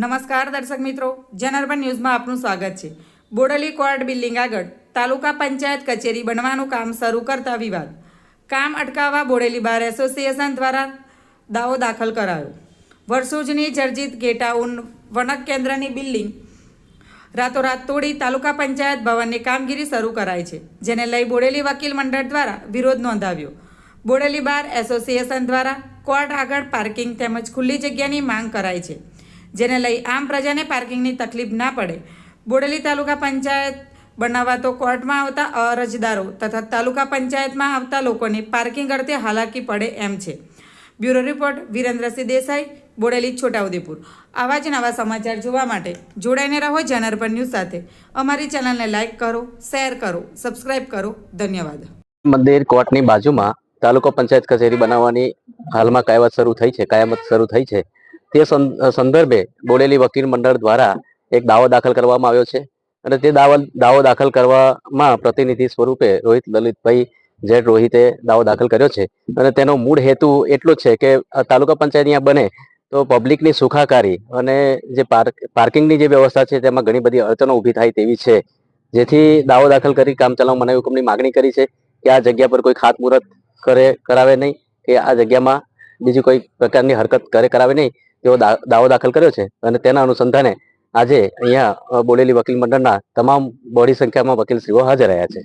નમસ્કાર દર્શક મિત્રો જનરબન ન્યૂઝમાં આપનું સ્વાગત છે. બોડેલી કોર્ટ બિલ્ડિંગ આગળ તાલુકા પંચાયત કચેરી બનવાનું કામ શરૂ કરતા વિવાદ. કામ અટકાવવા બોડેલી બાર એસોસિએશન દ્વારા દાવો દાખલ કરાયો. વર્ષો જર્જિત ગેટાઉન વનક કેન્દ્રની બિલ્ડિંગ રાતોરાત તોડી તાલુકા પંચાયત ભવનની કામગીરી શરૂ કરાઈ છે, જેને લઈ બોડેલી વકીલ મંડળ દ્વારા વિરોધ નોંધાવ્યો. બોડેલી બાર એસોસિએશન દ્વારા કોર્ટ આગળ પાર્કિંગ તેમજ ખુલ્લી જગ્યાની માંગ કરાઈ છે. જેને લઈ આમ પ્રજાને પાર્કિંગની તકલીફ ના પડે. બોડેલી તાલુકા પંચાયત બનાવવા તો કોર્ટમાં આવતા અરજદારો તથા તાલુકા પંચાયતમાં આવતા લોકોને પાર્કિંગ અર્થે હાલાકી પડે એમ છે. Bureau report Virendrasinh Desai, Bodeli, Chhotaudepur. આવા જ નવા સમાચાર જોવા માટે જોડાઈને રહો જનરપર ન્યૂઝ સાથે. અમારી ચેનલને લાઇક કરો, શેર કરો, સબસ્ક્રાઇબ કરો. ધન્યવાદ. મંદિર કોર્ટની બાજુમાં તાલુકા પંચાયત કચેરી બનાવવાની હાલમાં કાયવત શરૂ થઈ છે, કાયમત શરૂ થઈ છે. તે સંદર્ભે બોડેલી વકીલ મંડળ દ્વારા એક દાવો દાખલ કરવામાં આવ્યો છે અને તે દાવો દાવો દાખલ કરવામાં પ્રતિનિધિ સ્વરૂપે રોહિત લલિતભાઈ જેટ રોહિતે દાવો દાખલ કર્યો છે અને તેનો મૂળ હેતુ એટલો છે કે તાલુકા પંચાયત અહીંયા બને તો પબ્લિકની સુખાકારી અને જે પાર્ક, પાર્કિંગની જે વ્યવસ્થા છે તેમાં ઘણી બધી અડચણો ઊભી થાય તેવી છે. જેથી દાવો દાખલ કરી કામ ચલાવ મનાવી હુકમની માગણી કરી છે કે આ જગ્યા પર કોઈ ખાતમુહૂર્ત કરે, કરાવે નહીં, કે આ જગ્યામાં બીજી કોઈ પ્રકારની હરકત કરે, કરાવે નહીં. તેવો દાવો દાખલ કર્યો છે અને તેના અનુસંધાને આજે અહીંયા બોલેલી વકીલ મંડળના તમામ બહોળી સંખ્યામાં વકીલશ્રીઓ હાજર રહ્યા છે.